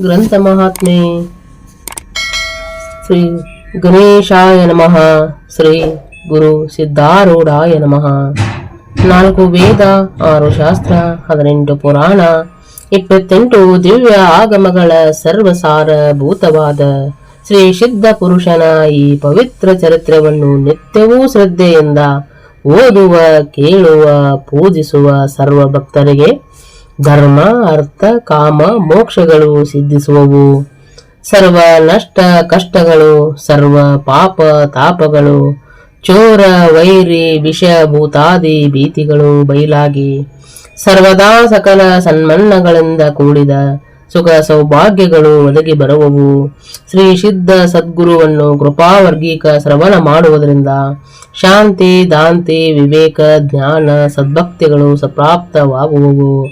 ಗ್ರಂಥ ಮಹಾತ್ಮೆ ಶ್ರೀ ಗಣೇಶಾಯ ನಮಃ, ಶ್ರೀ ಗುರು ಸಿದ್ಧಾರೂಢಾಯ ನಮಃ. ನಾಲ್ಕು ವೇದ, ಆರು ಶಾಸ್ತ್ರ, ಹದಿನೆಂಟು ಪುರಾಣ, ಇಪ್ಪತ್ತೆಂಟು ದಿವ್ಯ ಆಗಮಗಳ ಸರ್ವಸಾರ ಭೂತವಾದ ಶ್ರೀ ಸಿದ್ಧ ಪುರುಷನ ಈ ಪವಿತ್ರ ಚರಿತ್ರವನ್ನು ನಿತ್ಯವೂ ಶ್ರದ್ಧೆಯಿಂದ ಓದುವ, ಕೇಳುವ, ಪೂಜಿಸುವ ಸರ್ವ ಭಕ್ತರಿಗೆ ಧರ್ಮ, ಅರ್ಥ, ಕಾಮ, ಮೋಕ್ಷಗಳು ಸಿದ್ಧಿಸುವವು. ಸರ್ವ ನಷ್ಟ ಕಷ್ಟಗಳು, ಸರ್ವ ಪಾಪ ತಾಪಗಳು, ಚೋರ, ವೈರಿ, ವಿಷ, ಭೂತಾದಿ, ಭೀತಿಗಳು ಬಯಲಾಗಿ, ಸರ್ವದಾ ಸಕಲ ಸನ್ಮನ್ನಗಳಿಂದ ಕೂಡಿದ ಸುಖ ಸೌಭಾಗ್ಯಗಳು ಒದಗಿ ಬರುವವು. ಶ್ರೀ ಸಿದ್ಧ ಸದ್ಗುರುವನ್ನು ಕೃಪಾವರ್ಗೀಕ ಶ್ರವಣ ಮಾಡುವುದರಿಂದ ಶಾಂತಿ, ದಾಂತಿ, ವಿವೇಕ, ಜ್ಞಾನ, ಸದ್ಭಕ್ತಿಗಳು ಸಪ್ರಾಪ್ತವಾಗುವವು.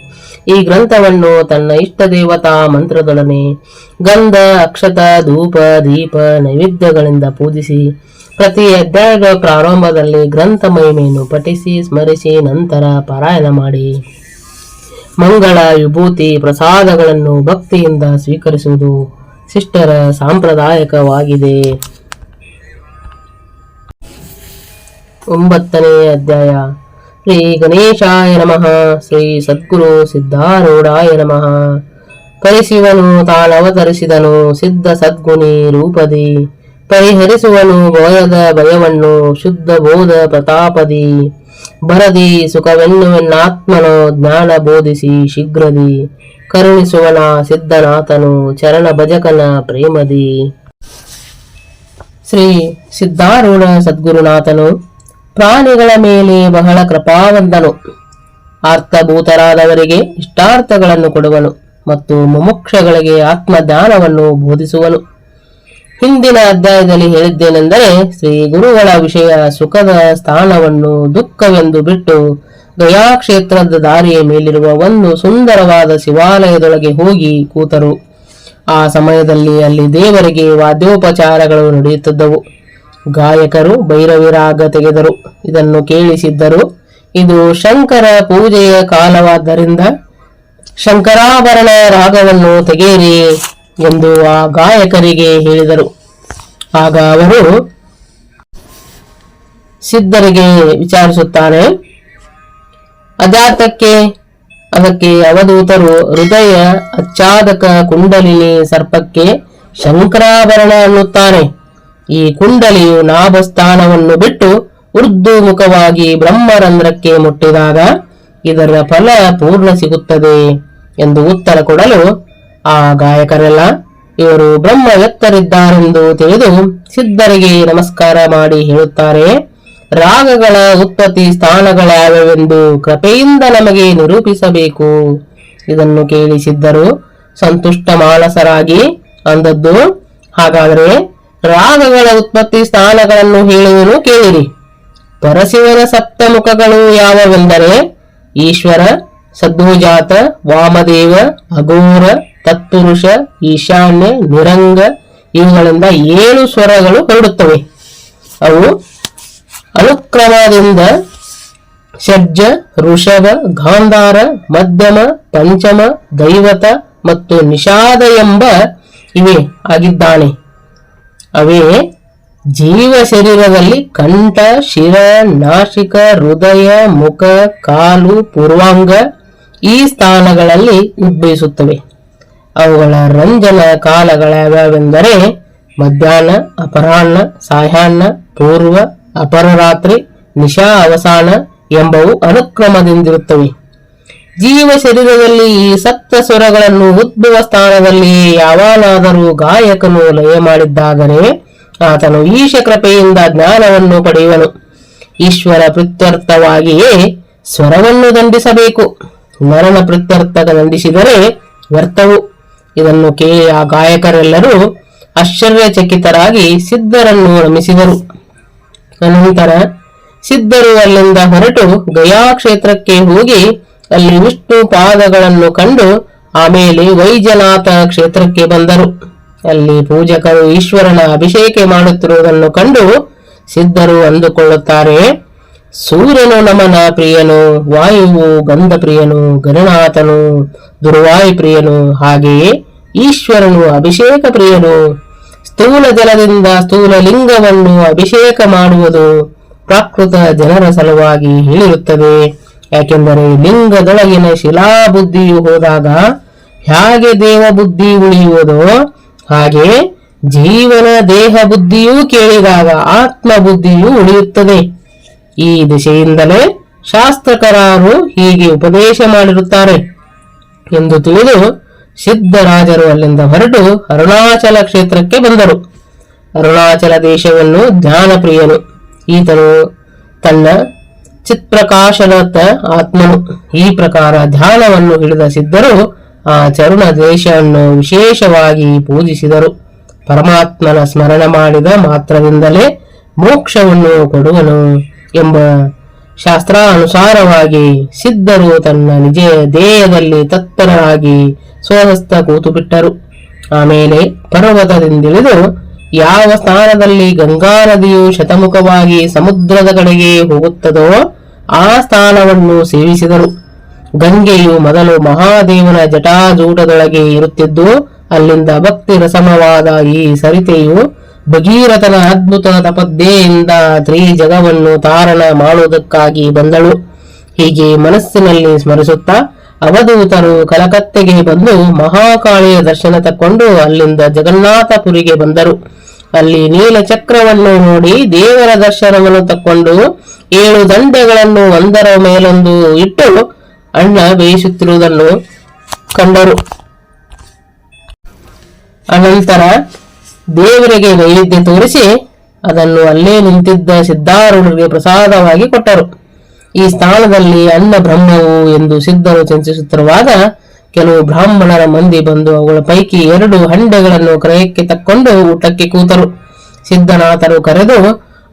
ಈ ಗ್ರಂಥವನ್ನು ತನ್ನ ಇಷ್ಟ ದೇವತಾ ಮಂತ್ರದೊಡನೆ ಗಂಧ, ಅಕ್ಷತ, ಧೂಪ, ದೀಪ, ನೈವೇದ್ಯಗಳಿಂದ ಪೂಜಿಸಿ ಪ್ರತಿ ಅಧ್ಯಾಯದ ಪ್ರಾರಂಭದಲ್ಲಿ ಗ್ರಂಥ ಮಹಿಮೆಯನ್ನು ಪಠಿಸಿ, ಸ್ಮರಿಸಿ, ನಂತರ ಪಾರಾಯಣ ಮಾಡಿ. ಮಂಗಳ ವಿಭೂತಿ ಪ್ರಸಾದಗಳನ್ನು ಭಕ್ತಿಯಿಂದ ಸ್ವೀಕರಿಸುವುದು ಶಿಷ್ಟರ ಸಾಂಪ್ರದಾಯಕವಾಗಿದೆ. ಒಂಬತ್ತನೇ ಅಧ್ಯಾಯ. ಶ್ರೀ ಗಣೇಶಾಯ ನಮಃ. ಶ್ರೀ ಸದ್ಗುರು ಸಿದ್ಧಾರೂಢಾಯ ನಮಃ. ಕಲಿಸಿವನು ತಾನವತರಿಸಿದನು, ಸಿದ್ಧ ಸದ್ಗುಣಿ ರೂಪದಿ. ಪರಿಹರಿಸುವನು ಭಯದ ಭಯವನ್ನು ಶುದ್ಧ ಬೋಧ ಪ್ರತಾಪದಿ. ಬರದಿ ಸುಖವೆನ್ನುವೆನ್ನಾತ್ಮನೋ ಜ್ಞಾನ ಬೋಧಿಸಿ ಶೀಘ್ರದಿ. ಕರುಣಿಸುವನ ಸಿದ್ಧನಾಥನು ಚರಣ ಭಜಕನ ಪ್ರೇಮದಿ. ಶ್ರೀ ಸಿದ್ಧಾರೂಢ ಸದ್ಗುರುನಾಥನು ಪ್ರಾಣಿಗಳ ಮೇಲೆ ಬಹಳ ಕೃಪಾವಂತನು ಅರ್ಥಭೂತರಾದವರಿಗೆ ಇಷ್ಟಾರ್ಥಗಳನ್ನು ಕೊಡುವನು ಮತ್ತು ಮುಮುಕ್ಷಗಳಿಗೆ ಆತ್ಮಜ್ಞಾನವನ್ನು ಬೋಧಿಸುವನು. ಹಿಂದಿನ ಅಧ್ಯಾಯದಲ್ಲಿ ಹೇಳಿದ್ದೇನೆಂದರೆ, ಶ್ರೀ ಗುರುಗಳ ವಿಷಯ ಸುಖದ ಸ್ಥಾನವನ್ನು ದುಃಖವೆಂದು ಬಿಟ್ಟು ಗಯಾ ಕ್ಷೇತ್ರದ ದಾರಿಯ ಮೇಲಿರುವ ಒಂದು ಸುಂದರವಾದ ಶಿವಾಲಯದೊಳಗೆ ಹೋಗಿ ಕೂತರು. ಆ ಸಮಯದಲ್ಲಿ ಅಲ್ಲಿ ದೇವರಿಗೆ ವಾದ್ಯೋಪಚಾರಗಳು ನಡೆಯುತ್ತಿದ್ದವು. ಗಾಯಕರು ಭೈರವಿರಾಗ ತೆಗೆದರು. ಇದನ್ನು ಕೇಳಿಸಿದ್ದರು. ಇದು ಶಂಕರ ಪೂಜೆಯ ಕಾಲವಾದ್ದರಿಂದ ಶಂಕರಾಭರಣ ರಾಗವನ್ನು ತೆಗೆಯಿರಿ ಎಂದು ಆ ಗಾಯಕರಿಗೆ ಹೇಳಿದರು. ಆಗ ಅವರು ಸಿದ್ಧರಿಗೆ ವಿಚಾರಿಸುತ್ತಾನೆ ಅಜಾತಕ್ಕೆ ಅದಕ್ಕೆ ಅವಧೂತರು ಹೃದಯ ಅಚ್ಚಾದಕ ಕುಂಡಲಿನಿ ಸರ್ಪಕ್ಕೆ ಶಂಕರಾಭರಣ ಅನ್ನುತ್ತಾನೆ ಈ ಕುಂಡಲಿಯು ನಾಭಸ್ಥಾನವನ್ನು ಬಿಟ್ಟು ಉರ್ದು ಮುಖವಾಗಿ ಬ್ರಹ್ಮರಂಧ್ರಕ್ಕೆ ಮುಟ್ಟಿದಾಗ ಇದರ ಫಲ ಪೂರ್ಣ ಸಿಗುತ್ತದೆ ಎಂದು ಉತ್ತರ ಕೊಡಲು ಆ ಗಾಯಕರೆಲ್ಲ ಇವರು ಬ್ರಹ್ಮ ಎತ್ತರಿದ್ದಾರೆಂದು ತಿಳಿದು ಸಿದ್ಧರಿಗೆ ನಮಸ್ಕಾರ ಮಾಡಿ ಹೇಳುತ್ತಾರೆ. ರಾಗಗಳ ಉತ್ಪತ್ತಿ ಸ್ಥಾನಗಳಾವೆಂದು ಕೃಪೆಯಿಂದ ನಮಗೆ ನಿರೂಪಿಸಬೇಕು. ಇದನ್ನು ಕೇಳಿ ಸಿದ್ಧರು ಸಂತುಷ್ಟ ಮಾನಸರಾಗಿ ಅಂದದ್ದು ಹಾಗಾದರೆ ರಾಗಗಳ ಉತ್ಪತ್ತಿ ಸ್ಥಾನಗಳನ್ನು ಹೇಳುವನು ಕೇಳಿರಿ. ಪರಶಿವನ ಸಪ್ತಮುಖಗಳು ಯಾವವೆಂದರೆ ಈಶ್ವರ ಸದ್ಭುಜಾತ ವಾಮದೇವ, ಅಘೋರ ತತ್ಪುರುಷ, ಈಶಾನ್ಯ, ನಿರಂಗ, ಇವುಗಳಿಂದ ಏಳು ಸ್ವರಗಳು ಹೊರಡುತ್ತವೆ. ಅವು ಅನುಕ್ರಮದಿಂದ ಷಡ್ಜ, ಋಷಭ, ಗಾಂಧಾರ, ಮಧ್ಯಮ, ಪಂಚಮ, ದೈವತ ಮತ್ತು ನಿಷಾದ ಎಂಬ ಇವೆ ಆಗಿದ್ದಾನೆ. ಅವೇ ಜೀವ ಶರೀರದಲ್ಲಿ ಕಂಠ, ಶಿರ, ನಾಸಿಕ, ಹೃದಯ, ಮುಖ, ಕಾಲು, ಪೂರ್ವಾಂಗ ಈ ಸ್ಥಾನಗಳಲ್ಲಿ ಉದ್ಭವಿಸುತ್ತವೆ. ಅವುಗಳ ರಂಜನ ಕಾಲಗಳ ಯಾವ್ಯಾವೆಂದರೆ ಮಧ್ಯಾಹ್ನ, ಅಪರಾಹ್ನ ಸಾಯಾಹ್ನ ಪೂರ್ವ, ಅಪರರಾತ್ರಿ, ನಿಶಾ ಅವಸಾನ ಎಂಬವು ಅನುಕ್ರಮದಿಂದಿರುತ್ತವೆ. ಜೀವ ಶರೀರದಲ್ಲಿ ಈ ಸಪ್ತ ಸ್ವರಗಳನ್ನು ಉದ್ಭವ ಸ್ಥಾನದಲ್ಲಿ ಯಾವನಾದರೂ ಗಾಯಕನು ಲಯ ಮಾಡಿದ್ದಾದರೆ ಆತನು ಈಶ ಕೃಪೆಯಿಂದ ಜ್ಞಾನವನ್ನು ಪಡೆಯುವನು. ಈಶ್ವರ ಪ್ರತ್ಯರ್ಥವಾಗಿಯೇ ಸ್ವರವನ್ನು ದಂಡಿಸಬೇಕು. ನರನ ಪ್ರತ್ಯರ್ಥಕ ದಂಡಿಸಿದರೆ ವ್ಯರ್ಥವು ಇದನ್ನು ಕೇಳಿ ಆ ಗಾಯಕರೆಲ್ಲರೂ ಆಶ್ಚರ್ಯಚಕಿತರಾಗಿ ಸಿದ್ಧರನ್ನು ನಮಿಸಿದರು ಅನಂತರ ಸಿದ್ಧರು ಅಲ್ಲಿಂದ ಹೊರಟು ಗಯಾ ಕ್ಷೇತ್ರಕ್ಕೆ ಹೋಗಿ ಅಲ್ಲಿ ವಿಷ್ಣು ಪಾದಗಳನ್ನು ಕಂಡು ಆಮೇಲೆ ವೈಜನಾಥ ಕ್ಷೇತ್ರಕ್ಕೆ ಬಂದರು. ಅಲ್ಲಿ ಪೂಜಕರು ಈಶ್ವರನ ಅಭಿಷೇಕ ಮಾಡುತ್ತಿರುವುದನ್ನು ಕಂಡು ಸಿದ್ಧರು ಅಂದುಕೊಳ್ಳುತ್ತಾರೆ ಸೂರ್ಯನು ನಮನ ಪ್ರಿಯನು, ವಾಯುವು ಗಂಧ ಪ್ರಿಯನು ಗಣನಾಥನು ದುರ್ವಾಯು ಪ್ರಿಯನು, ಹಾಗೆಯೇ ಈಶ್ವರನು ಅಭಿಷೇಕ ಪ್ರಿಯನು. ಸ್ಥೂಲ ಜಲದಿಂದ ಸ್ಥೂಲ ಲಿಂಗವನ್ನು ಅಭಿಷೇಕ ಮಾಡುವುದು ಪ್ರಾಕೃತ ಜನರ ಸಲುವಾಗಿ ಹೇಳಿರುತ್ತದೆ. ಯಾಕೆಂದರೆ ಲಿಂಗದೊಳಗಿನ ಶಿಲಾಬುದ್ಧಿಯು ಹೋದಾಗ ಹೇಗೆ ದೇವ ಬುದ್ಧಿ ಉಳಿಯುವುದೋ ಹಾಗೆ ಜೀವನ ದೇಹ ಬುದ್ಧಿಯೂ ಕೇಳಿದಾಗ ಆತ್ಮ ಬುದ್ಧಿಯೂ ಉಳಿಯುತ್ತದೆ. ಈ ದಿಶೆಯಿಂದಲೇ ಶಾಸ್ತ್ರಕರಾರು ಹೀಗೆ ಉಪದೇಶ ಮಾಡಿರುತ್ತಾರೆ ಎಂದು ತಿಳಿದು ಸಿದ್ಧರಾಜರು ಅಲ್ಲಿಂದ ಹೊರಟು ಅರುಣಾಚಲ ಕ್ಷೇತ್ರಕ್ಕೆ ಬಂದರು. ಅರುಣಾಚಲ ದೇಶವನ್ನು ಜ್ಞಾನಪ್ರಿಯನು ಈತನು ತನ್ನ ಚಿತ್ಪ್ರಕಾಶನತ ಆತ್ಮನು. ಈ ಪ್ರಕಾರ ಧ್ಯಾನವನ್ನು ಹಿಡಿದ ಸಿದ್ಧರು ಆ ಚರುಣ ದೇಶವನ್ನು ವಿಶೇಷವಾಗಿ ಪೂಜಿಸಿದರು. ಪರಮಾತ್ಮನ ಸ್ಮರಣ ಮಾಡಿದ ಮಾತ್ರದಿಂದಲೇ ಮೋಕ್ಷವನ್ನು ಕೊಡುವನು. ಎಂಬ ಶಾಸ್ತ್ರಾನುಸಾರವಾಗಿ ಸಿದ್ಧರು ತನ್ನ ನಿಜ ದೇಹದಲ್ಲಿ ತತ್ಪರರಾಗಿ ಸ್ವಹಸ್ತ ಕೂತು ಬಿಟ್ಟರು ಆಮೇಲೆ ಪರ್ವತದಿಂದಿಳಿದು ಯಾವ ಸ್ಥಾನದಲ್ಲಿ ಗಂಗಾ ನದಿಯು ಶತಮುಖವಾಗಿ ಸಮುದ್ರದ ಕಡೆಗೆ ಹೋಗುತ್ತದೋ ಆ ಸ್ಥಾನವನ್ನು ಸೇವಿಸಿದರು ಗಂಗೆಯು ಮೊದಲು ಮಹಾದೇವನ ಜಟಾಜೂಟದೊಳಗೆ ಇರುತ್ತಿದ್ದು, ಅಲ್ಲಿಂದ ಭಕ್ತಿ ರಸಮವಾದ ಈ ಸರಿತೆಯು ಭಗೀರಥನ ಅದ್ಭುತ ತಪದ್ದೆಯಿಂದ ತ್ರೀ ಜಗವನ್ನು ತಾರಣ ಮಾಡುವುದಕ್ಕಾಗಿ ಬಂದಳು. ಹೀಗೆ ಮನಸ್ಸಿನಲ್ಲಿ ಸ್ಮರಿಸುತ್ತಾ ಅವಧೂತರು ಕಲಕತ್ತೆಗೆ ಬಂದು ಮಹಾಕಾಳಿಯ ದರ್ಶನ ತಕ್ಕೊಂಡು ಅಲ್ಲಿಂದ ಜಗನ್ನಾಥಪುರಿಗೆ ಬಂದರು. ಅಲ್ಲಿ ನೀಲ ಚಕ್ರವನ್ನು ನೋಡಿ ದೇವರ ದರ್ಶನವನ್ನು ತಕ್ಕೊಂಡು ಏಳು ದಂಡೆಗಳನ್ನು ಒಂದರ ಮೇಲೊಂದು ಇಟ್ಟು ಅಣ್ಣ ಬೇಯಿಸುತ್ತಿರುವುದನ್ನು ಕಂಡರು. ಅನಂತರ ದೇವರಿಗೆ ನೈವೇದ್ಯ ತೋರಿಸಿ ಅದನ್ನು ಅಲ್ಲೇ ನಿಂತಿದ್ದ ಸಿದ್ಧಾರೂಢರಿಗೆ ಪ್ರಸಾದವಾಗಿ ಕೊಟ್ಟರು. ಈ ಸ್ಥಾನದಲ್ಲಿ ಅನ್ನ ಬ್ರಹ್ಮವು ಎಂದು ಸಿದ್ಧರು ಚಿಂತಿಸುತ್ತಿರುವಾಗ ಕೆಲವು ಬ್ರಾಹ್ಮಣರ ಮಂದಿ ಬಂದು ಅವುಗಳ ಪೈಕಿ ಎರಡು ಹಂಡೆಗಳನ್ನು ಕ್ರಯಕ್ಕೆ ತಕ್ಕೊಂಡು ಊಟಕ್ಕೆ ಕೂತರು. ಸಿದ್ಧನಾಥರು ಕರೆದು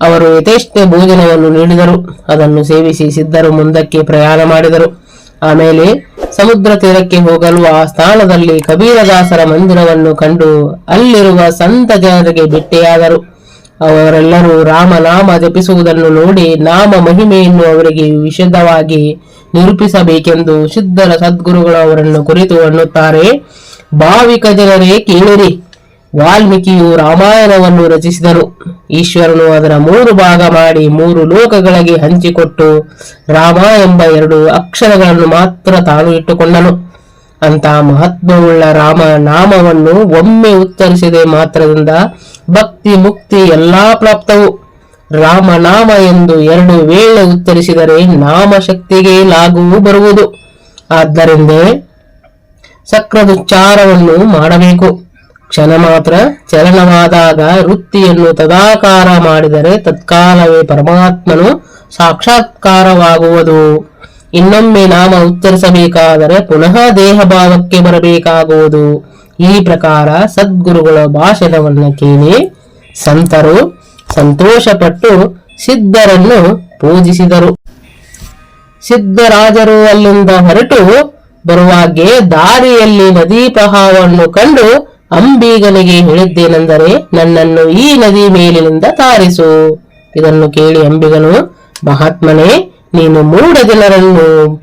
ಅವರು ಯಥೇಷ್ಟ ಭೋಜನವನ್ನು ನೀಡಿದರು. ಅದನ್ನು ಸೇವಿಸಿ ಸಿದ್ಧರು ಮುಂದಕ್ಕೆ ಪ್ರಯಾಣ ಮಾಡಿದರು. ಆಮೇಲೆ ಸಮುದ್ರ ತೀರಕ್ಕೆ ಹೋಗಲು ಆ ಸ್ಥಾನದಲ್ಲಿ ಕಬೀರದಾಸರ ಮಂದಿರವನ್ನು ಕಂಡು ಅಲ್ಲಿರುವ ಸಂತ ಜನರಿಗೆ ಭೇಟಿಯಾದರು ಅವರೆಲ್ಲರೂ ರಾಮನಾಮ ಜಪಿಸುವುದನ್ನು ನೋಡಿ ನಾಮ ಮಹಿಮೆಯನ್ನು ಅವರಿಗೆ ವಿಶದವಾಗಿ ನಿರೂಪಿಸಬೇಕೆಂದು ಸಿದ್ಧರ ಸದ್ಗುರುಗಳು ಅವರನ್ನು ಕುರಿತು ಅನ್ನುತ್ತಾರೆ. ಭಾವಿಕ ಜನರೇ ಕೇಳಿರಿ. ವಾಲ್ಮೀಕಿಯು ರಾಮಾಯಣವನ್ನು ರಚಿಸಿದನು ಈಶ್ವರನು ಅದರ ಮೂರು ಭಾಗ ಮಾಡಿ ಮೂರು ಲೋಕಗಳಿಗೆ ಹಂಚಿಕೊಟ್ಟು ರಾಮ ಎಂಬ ಎರಡು ಅಕ್ಷರಗಳನ್ನು ಮಾತ್ರ ತಾನು ಇಟ್ಟುಕೊಂಡನು. ಅಂತ ಮಹತ್ವವುಳ್ಳ ರಾಮ ನಾಮವನ್ನು ಒಮ್ಮೆ ಉತ್ತರಿಸಿದೆ ಮಾತ್ರದಿಂದ ಭಕ್ತಿ ಮುಕ್ತಿ ಎಲ್ಲಾ ಪ್ರಾಪ್ತವು. ರಾಮನಾಮ ಎಂದು ಎರಡು ವೇಳೆ ಉತ್ತರಿಸಿದರೆ ನಾಮಶಕ್ತಿಗೆ ಲಾಗುವು ಬರುವುದು. ಆದ್ದರಿಂದ ಸಕ್ರದುಚ್ಚಾರವನ್ನು ಮಾಡಬೇಕು. ಕ್ಷಣ ಮಾತ್ರ ಚಲನವಾದಾಗ ವೃತ್ತಿಯನ್ನು ತದಾಕಾರ ಮಾಡಿದರೆ ತತ್ಕಾಲವೇ ಪರಮಾತ್ಮನು ಸಾಕ್ಷಾತ್ಕಾರವಾಗುವುದು. ಇನ್ನೊಮ್ಮೆ ನಾಮ ಉತ್ತರಿಸಬೇಕಾದರೆ ಪುನಃ ದೇಹ ಭಾವಕ್ಕೆ ಬರಬೇಕಾಗುವುದು. ಈ ಪ್ರಕಾರ ಸದ್ಗುರುಗಳ ಭಾಷಣವನ್ನು ಕೇಳಿ ಸಂತರು ಸಂತೋಷಪಟ್ಟು ಸಿದ್ಧರನ್ನು ಪೂಜಿಸಿದರು. ಸಿದ್ಧರಾಜರು ಅಲ್ಲಿಂದ ಹೊರಟು ಬರುವಾಗೆ ದಾರಿಯಲ್ಲಿ ನದಿ ಪ್ರವಾಹವನ್ನು ಕಂಡು ಅಂಬಿಗನಿಗೆ ಹೇಳಿದ್ದೇನೆಂದರೆ, ನನ್ನನ್ನು ಈ ನದಿ ಮೇಲಿನಿಂದ ತಾರಿಸು. ಇದನ್ನು ಕೇಳಿ ಅಂಬಿಗನು, ಮಹಾತ್ಮನೇ, ನೀನು ಮೂಢ ಜನರನ್ನು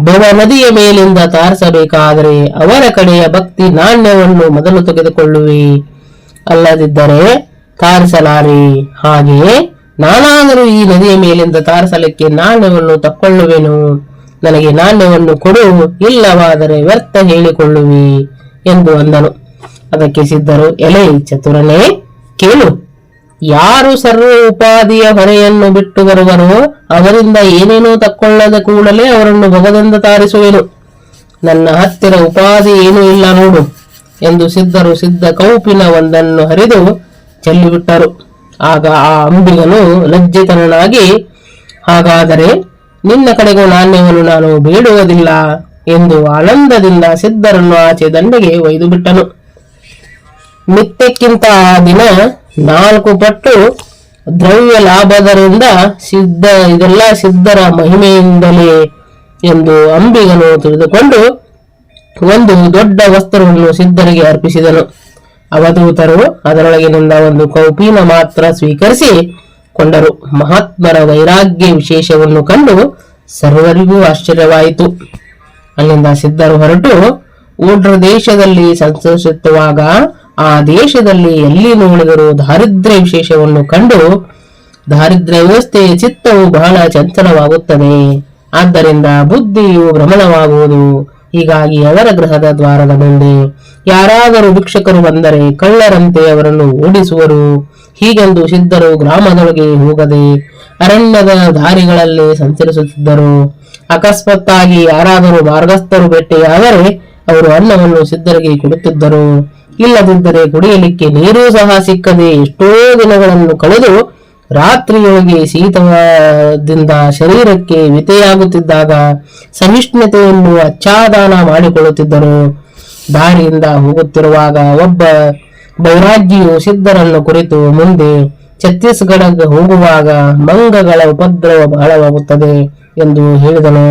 ಭವ ನದಿಯ ಮೇಲಿಂದ ತಾರಿಸಬೇಕಾದರೆ ಅವರ ಕಡೆಯ ಭಕ್ತಿ ನಾಣ್ಯವನ್ನು ಮೊದಲು ತೆಗೆದುಕೊಳ್ಳುವಿ. ಅಲ್ಲದಿದ್ದರೆ ತಾರಿಸಲಾರಿ. ಹಾಗೆಯೇ ನಾನಾದರೂ ಈ ನದಿಯ ಮೇಲಿಂದ ತಾರಿಸಲಿಕ್ಕೆ ನಾಣ್ಯವನ್ನು ತಕ್ಕೊಳ್ಳುವೆನು. ನನಗೆ ನಾಣ್ಯವನ್ನು ಕೊಡು, ಇಲ್ಲವಾದರೆ ವ್ಯರ್ಥ ಹೇಳಿಕೊಳ್ಳುವಿ ಎಂದು ಅಂದನು. ಅದಕ್ಕೆ ಸಿದ್ಧರು, ಎಲೆ ಚತುರನೇ, ಕೇಳು. ಯಾರು ಸರ್ವ ಉಪಾಧಿಯ ಹೊರೆಯನ್ನು ಬಿಟ್ಟು ಬರುವರೋ ಅವರಿಂದ ಏನೇನೋ ತಕ್ಕೊಳ್ಳದ ಕೂಡಲೇ ಅವರನ್ನು ಭಗದಿಂದ ತಾರಿಸುವೆನು. ನನ್ನ ಹತ್ತಿರ ಉಪಾಧಿ ಏನೂ ಇಲ್ಲ ನೋಡು, ಎಂದು ಸಿದ್ಧರು ಸಿದ್ಧ ಕೌಪಿನ ಒಂದನ್ನು ಹರಿದು ಚೆಲ್ಲಿಬಿಟ್ಟರು. ಆಗ ಆ ಅಂಬಿಗನು ಲಜ್ಜಿತನಾಗಿ ಹಾಗಾದರೆ ನಿನ್ನ ಕಡೆಗೂ ನಾಣ್ಯವನ್ನು ನಾನು ಬೇಡುವುದಿಲ್ಲ, ಎಂದು ಆನಂದದಿಂದ ಸಿದ್ಧರನ್ನು ಆಚೆ ದಂಡೆಗೆ ಒಯ್ದು ಬಿಟ್ಟನು ನಿತ್ಯಕ್ಕಿಂತ ಆ ದಿನ ನಾಲ್ಕು ಪಟ್ಟು ದ್ರವ್ಯ ಲಾಭದರಿಂದ ಸಿದ್ಧ, ಇದೆಲ್ಲ ಸಿದ್ಧರ ಮಹಿಮೆಯಿಂದಲೇ ಎಂದು ಅಂಬಿಗನು ತಿಳಿದುಕೊಂಡು ಒಂದು ದೊಡ್ಡ ವಸ್ತ್ರವನ್ನು ಸಿದ್ಧರಿಗೆ ಅರ್ಪಿಸಿದನು. ಅವಧೂತರು ಅದರೊಳಗಿನಿಂದ ಒಂದು ಕೌಪೀನ ಮಾತ್ರ ಸ್ವೀಕರಿಸಿ ಕೊಂಡರು. ಮಹಾತ್ಮರ ವೈರಾಗ್ಯ ವಿಶೇಷವನ್ನು ಕಂಡು ಸರ್ವರಿಗೂ ಆಶ್ಚರ್ಯವಾಯಿತು. ಅಲ್ಲಿಂದ ಸಿದ್ಧರು ಹೊರಟು ಊಟ್ರ ದೇಶದಲ್ಲಿ ಸಂಚರಿಸುತ್ತಿರುವಾಗ ಆ ದೇಶದಲ್ಲಿ ಎಲ್ಲಿ ನೋಡಿದರೂ ದಾರಿದ್ರ್ಯ ವಿಶೇಷವನ್ನು ಕಂಡು ದಾರಿದ್ರ್ಯ ವ್ಯವಸ್ಥೆಯ ಚಿತ್ತವು ಬಹಳ ಚಂಚಲವಾಗುತ್ತದೆ. ಆದ್ದರಿಂದ ಬುದ್ಧಿಯು ಭ್ರಮಣವಾಗುವುದು. ಹೀಗಾಗಿ ಅವರ ಗೃಹದ ದ್ವಾರದ ಮುಂದೆ ಯಾರಾದರೂ ಭಿಕ್ಷಕರು ಬಂದರೆ ಕಳ್ಳರಂತೆ ಅವರನ್ನು ಓಡಿಸುವರು. ಹೀಗೆಂದು ಸಿದ್ಧರು ಗ್ರಾಮದೊಳಗೆ ಹೋಗದೆ ಅರಣ್ಯದ ದಾರಿಗಳಲ್ಲಿ ಸಂಚರಿಸುತ್ತಿದ್ದರು. ಅಕಸ್ಮಾತ್ತಾಗಿ ಯಾರಾದರೂ ಮಾರ್ಗಸ್ಥರು ಭೇಟಿಯಾದರೆ ಅವರು ಅನ್ನವನ್ನು ಸಿದ್ಧರಿಗೆ ಕೊಡುತ್ತಿದ್ದರು. ಇಲ್ಲದಿದ್ದರೆ ಕುಡಿಯಲಿಕ್ಕೆ ನೀರು ಸಹ ಸಿಕ್ಕದೆ ಎಷ್ಟೋ ದಿನಗಳನ್ನು ಕಳೆದು ರಾತ್ರಿಯೊಳಗೆ ಶೀತದಿಂದ ಶರೀರಕ್ಕೆ ವಿತೆಯಾಗುತ್ತಿದ್ದಾಗ ಸಹಿಷ್ಣುತೆಯನ್ನು ಅಚ್ಚಾದಾನ ಮಾಡಿಕೊಳ್ಳುತ್ತಿದ್ದರು. ದಾರಿಯಿಂದ ಹೋಗುತ್ತಿರುವಾಗ ಒಬ್ಬ ಬೈರಾಗ್ಯವು ಸಿದ್ಧರನ್ನು ಕುರಿತು ಮುಂದೆ ಛತ್ತೀಸ್ಗಢಕ್ಕೆ ಹೋಗುವಾಗ ಮಂಗಗಳ ಉಪದ್ರವ ಬಹಳವಾಗುತ್ತದೆ ಎಂದು ಹೇಳಿದನು.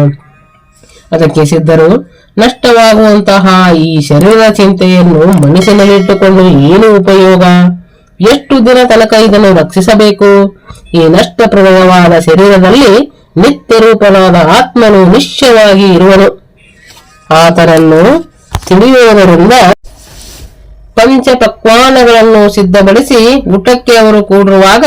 ಅದಕ್ಕೆ ಸಿದ್ಧರು ನಷ್ಟವಾಗುವಂತಹ ಈ ಶರೀರ ಚಿಂತೆಯನ್ನು ಮನಸ್ಸಿನಲ್ಲಿಟ್ಟುಕೊಂಡು ಏನು ಉಪಯೋಗ? ಎಷ್ಟು ದಿನ ತನಕ ಇದನ್ನು ರಕ್ಷಿಸಬೇಕು? ಈ ನಷ್ಟ ನಷ್ಟಪ್ರದವಾದ ಶರೀರದಲ್ಲಿ ನಿತ್ಯ ರೂಪನಾದ ಆತ್ಮನು ನಿಶ್ಚಯವಾಗಿ ಇರುವನು. ಆತನನ್ನು ತಿಳಿಯುವುದರಿಂದ ಪಂಚಪಕ್ವಾನಗಳನ್ನು ಸಿದ್ಧಪಡಿಸಿ ಊಟಕ್ಕೆ ಅವರು ಕೂಡಿರುವಾಗ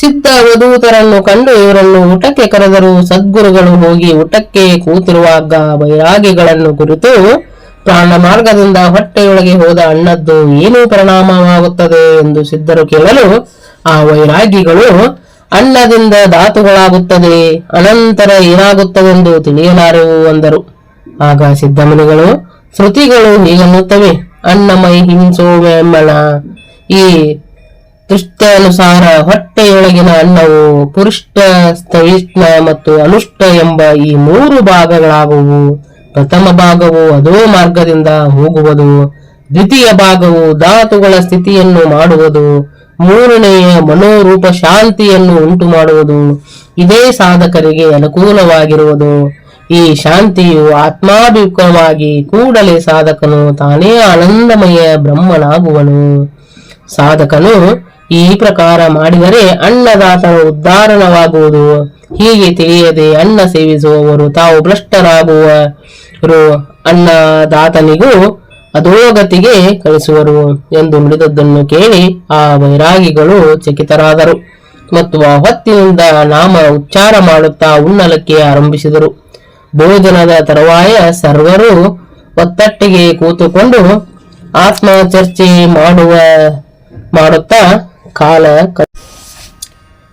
ಸಿದ್ಧ ವಧೂತರನ್ನು ಕಂಡು ಇವರನ್ನು ಊಟಕ್ಕೆ ಕರೆದರು ಸದ್ಗುರುಗಳು ಹೋಗಿ ಊಟಕ್ಕೆ ಕೂತಿರುವಾಗ ವೈರಾಗಿಗಳನ್ನು ಕುರಿತು ಪ್ರಾಣ ಮಾರ್ಗದಿಂದ ಹೊಟ್ಟೆಯೊಳಗೆ ಹೋದ ಅಣ್ಣದ್ದು ಏನು ಪರಿಣಾಮವಾಗುತ್ತದೆ ಎಂದು ಸಿದ್ಧರು ಕೇಳಲು ಆ ವೈರಾಗಿಗಳು ಅನ್ನದಿಂದ ಧಾತುಗಳಾಗುತ್ತದೆ, ಅನಂತರ ಏನಾಗುತ್ತದೆಂದು ತಿಳಿಯಲಾರೆವು ಅಂದರು. ಆಗ ಸಿದ್ಧಮುನಿಗಳು, ಶ್ರುತಿಗಳು ಹೀಗನ್ನುತ್ತವೆ ಅನ್ನಮೈ ಹಿಂಸೋ ವೆಂಬಳ ಈ ದೃಷ್ಟ್ಯಾನುಸಾರ ಹೊಟ್ಟೆಯೊಳಗಿನ ಅನ್ನವು ಪುರುಷ್ಟ ಸ್ಥವಿಷ್ಣ ಮತ್ತು ಅನುಷ್ಟ ಎಂಬ ಈ ಮೂರು ಭಾಗಗಳಾಗುವು. ಪ್ರಥಮ ಭಾಗವು ಅದೋ ಮಾರ್ಗದಿಂದ ಹೋಗುವುದು. ದ್ವಿತೀಯ ಭಾಗವು ಧಾತುಗಳ ಸ್ಥಿತಿಯನ್ನು ಮಾಡುವುದು. ಮೂರನೆಯ ಮನೋರೂಪ ಶಾಂತಿಯನ್ನು ಉಂಟು ಮಾಡುವುದು ಇದೇ ಸಾಧಕರಿಗೆ ಅನುಕೂಲವಾಗಿರುವುದು. ಈ ಶಾಂತಿಯು ಆತ್ಮಾಭಿಮುಖವಾಗಿ ಕೂಡಲೇ ಸಾಧಕನು ತಾನೇ ಆನಂದಮಯ ಬ್ರಹ್ಮನಾಗುವನು. ಸಾಧಕನು ಈ ಪ್ರಕಾರ ಮಾಡಿದರೆ ಅನ್ನದಾತನು ಉದ್ಧಾರಣವಾಗುವುದು. ಹೀಗೆ ತಿಳಿಯದೆ ಅನ್ನ ಸೇವಿಸುವವರು ತಾವು ಭ್ರಷ್ಟರಾಗುವರು. ಅನ್ನದಾತನಿಗೂ ಅಧೋಗತಿಗೆ ಕಳಿಸುವರು ಎಂದು ನುಡಿದದ್ದನ್ನು ಕೇಳಿ ಆ ವೈರಾಗಿಗಳು ಚಕಿತರಾದರು ಮತ್ತು ಆ ಹೊತ್ತಿನಿಂದ ನಾಮ ಉಚ್ಚಾರ ಮಾಡುತ್ತಾ ಉನ್ನಲಕ್ಕೆ ಆರಂಭಿಸಿದರು. ಭೋಜನದ ತರುವಾಯ ಸರ್ವರು ಒತ್ತಟ್ಟಿಗೆ ಕೂತುಕೊಂಡು ಆತ್ಮ ಚರ್ಚೆ ಮಾಡುವ ಮಾಡುತ್ತಾ ಕಾಲ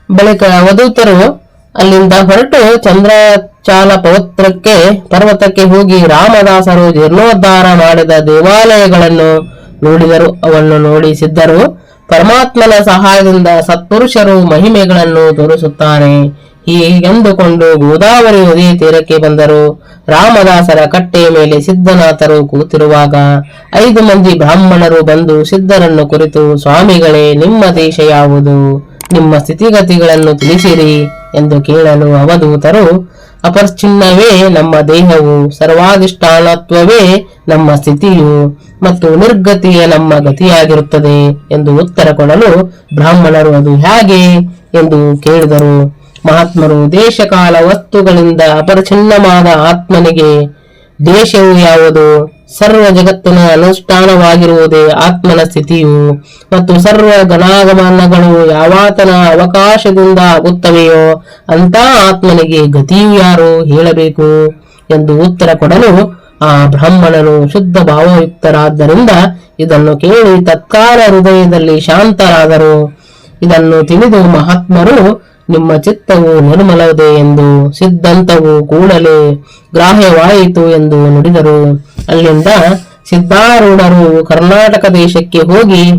ಬಳಿಕ ವಧೂತರು ಅಲ್ಲಿಂದ ಹೊರಟು ಚಂದ್ರಚಾಲ ಪವತ್ರಕ್ಕೆ ಪರ್ವತಕ್ಕೆ ಹೋಗಿ ರಾಮದಾಸರು ಜೀರ್ಣೋದ್ಧಾರ ಮಾಡಿದ ದೇವಾಲಯಗಳನ್ನು ನೋಡಿದರು. ಅವನ್ನು ನೋಡಿ ಸಿದ್ಧರು, ಪರಮಾತ್ಮನ ಸಹಾಯದಿಂದ ಸತ್ಪುರುಷರು ಮಹಿಮೆಗಳನ್ನು ತೋರಿಸುತ್ತಾರೆ. ಹೀಗೆಂದುಕೊಂಡು ಗೋದಾವರಿ ನದಿ ತೀರಕ್ಕೆ ಬಂದರು. ರಾಮದಾಸರ ಕಟ್ಟೆಯ ಮೇಲೆ ಸಿದ್ಧನಾಥರು ಕೂತಿರುವಾಗ ಐದು ಮಂದಿ ಬ್ರಾಹ್ಮಣರು ಬಂದು ಸಿದ್ಧರನ್ನು ಕುರಿತು, ಸ್ವಾಮಿಗಳೇ, ನಿಮ್ಮ ದೇಶ ಯಾವುದು? ನಿಮ್ಮ ಸ್ಥಿತಿಗತಿಗಳನ್ನು ತಿಳಿಸಿರಿ ಎಂದು ಕೇಳಲು ಅವಧೂತರು, ಅಪರ್ಚಿನ್ನವೇ ನಮ್ಮ ದೇಹವು, ಸರ್ವಾಧಿಷ್ಠಾನತ್ವವೇ ನಮ್ಮ ಸ್ಥಿತಿಯು ಮತ್ತು ನಿರ್ಗತಿಯ ನಮ್ಮ ಗತಿಯಾಗಿರುತ್ತದೆ ಎಂದು ಉತ್ತರ ಕೊಡಲು ಬ್ರಾಹ್ಮಣರು, ಅದು ಹೇಗೆ? ಎಂದು ಕೇಳಿದರು. ಮಹಾತ್ಮರು ದೇಶಕಾಲ ವಸ್ತುಗಳಿಂದ ಅಪರಿಚ್ಛಿನ್ನವಾದ ಆತ್ಮನಿಗೆ ದೇಶವು ಯಾವುದು? ಸರ್ವ ಜಗತ್ತಿನ ಅನುಷ್ಠಾನವಾಗಿರುವುದೇ ಆತ್ಮನ ಸ್ಥಿತಿಯು. ಮತ್ತು ಸರ್ವ ಗಣಾಗಮನಗಳು ಯಾವಾತನ ಅವಕಾಶದಿಂದ ಆಗುತ್ತವೆಯೋ ಅಂತ ಆತ್ಮನಿಗೆ ಗತಿಯು ಯಾರು ಹೇಳಬೇಕು? ಎಂದು ಉತ್ತರ ಕೊಡಲು ಆ ಬ್ರಾಹ್ಮಣನು ಶುದ್ಧ ಭಾವಯುಕ್ತರಾದ್ದರಿಂದ ಇದನ್ನು ಕೇಳಿ ತತ್ಕಾಲ ಹೃದಯದಲ್ಲಿ ಶಾಂತರಾದರು. ಇದನ್ನು ತಿಳಿದು ಮಹಾತ್ಮರು ನಿಮ್ಮ ಚಿತ್ತವು ನಿರ್ಮಲವಿದೆ ಎಂದು ಸಿದ್ಧಾಂತವು ಕೂಡಲೇ ಗ್ರಾಹ್ಯವಾಯಿತು ಎಂದು ನುಡಿದರು. ಅಲ್ಲಿಂದ ಸಿದ್ಧಾರೂಢರು ಕರ್ನಾಟಕ ದೇಶಕ್ಕೆ ಹೋಗಿ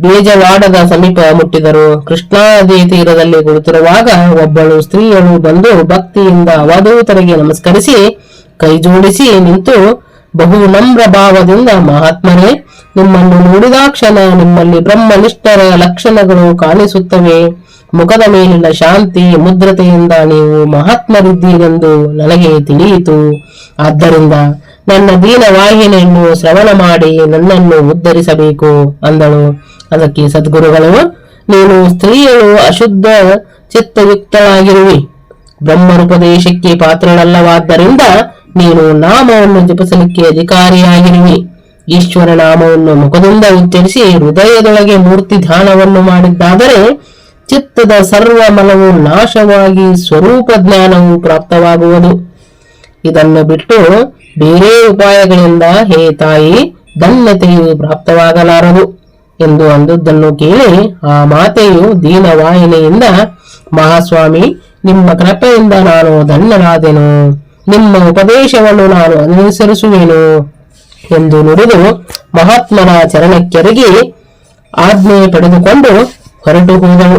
ಬೇಜವಾಡದ ಸಮೀಪ ಮುಟ್ಟಿದರು. ಕೃಷ್ಣಾ ನದಿ ತೀರದಲ್ಲಿ ಕುಳಿತಿರುವಾಗ ಒಬ್ಬಳು ಸ್ತ್ರೀಯಳು ಬಂದು ಭಕ್ತಿಯಿಂದ ಅವಧೂತರಿಗೆ ನಮಸ್ಕರಿಸಿ, ಕೈ ಜೋಡಿಸಿ ನಿಂತು ಬಹು ನಮ್ರ ಭಾವದಿಂದ, ಮಹಾತ್ಮರೇ, ನಿಮ್ಮನ್ನು ನೋಡಿದಾಕ್ಷಣ ನಿಮ್ಮಲ್ಲಿ ಬ್ರಹ್ಮನಿಷ್ಠರ ಲಕ್ಷಣಗಳು ಕಾಣಿಸುತ್ತವೆ. ಮುಖದ ಮೇಲಿನ ಶಾಂತಿ, ಮುದ್ರತೆಯಿಂದ ನೀವು ಮಹಾತ್ಮರಿದ್ದೀರೆಂದು ನನಗೆ ತಿಳಿಯಿತು. ಆದ್ದರಿಂದ ನನ್ನ ದೀನ ವಾಹಿನಿಯನ್ನು ಶ್ರವಣ ಮಾಡಿ ನನ್ನನ್ನು ಉದ್ಧರಿಸಬೇಕು ಅಂದಳು. ಅದಕ್ಕೆ ಸದ್ಗುರುಗಳು, ನೀನು ಸ್ತ್ರೀಯರು ಅಶುದ್ಧ ಚಿತ್ತಯುಕ್ತಳಾಗಿರುವಿ ಬ್ರಹ್ಮರುಪದೇಶಕ್ಕೆ ಪಾತ್ರಳಲ್ಲವಾದ್ದರಿಂದ ನೀನು ನಾಮವನ್ನು ಜಪಿಸಲಿಕ್ಕೆ ಅಧಿಕಾರಿಯಾಗಿರುವಿ. ಈಶ್ವರ ನಾಮವನ್ನು ಮುಖದಿಂದ ಉಚ್ಚರಿಸಿ ಹೃದಯದೊಳಗೆ ಮೂರ್ತಿ ಧ್ಯಾನವನ್ನು ಮಾಡಿದ್ದಾದರೆ ಚಿತ್ತದ ಸರ್ವ ಮನವು ನಾಶವಾಗಿ ಸ್ವರೂಪ ಜ್ಞಾನವು ಪ್ರಾಪ್ತವಾಗುವುದು. ಇದನ್ನು ಬಿಟ್ಟು ಬೇರೆ ಉಪಾಯಗಳಿಂದ, ಹೇ ತಾಯಿ, ಧನ್ಯತೆಯು ಪ್ರಾಪ್ತವಾಗಲಾರದು ಎಂದು ಅಂದದ್ದನ್ನು ಕೇಳಿ ಆ ಮಾತೆಯು ದೀನವಾಹಿನಿಯಿಂದ, ಮಹಾಸ್ವಾಮಿ, ನಿಮ್ಮ ಕೃಪೆಯಿಂದ ನಾನು ಧನ್ಯನಾದೆನು ನಿಮ್ಮ ಉಪದೇಶವನ್ನು ನಾನು ಅನುಸರಿಸುವೆನು ಎಂದು ನುಡಿದು ಮಹಾತ್ಮನ ಚರಣಕ್ಕೆರಗಿ ಆಜ್ಞೆ ಪಡೆದುಕೊಂಡು ಹೊರಟು ಹೋದಳು.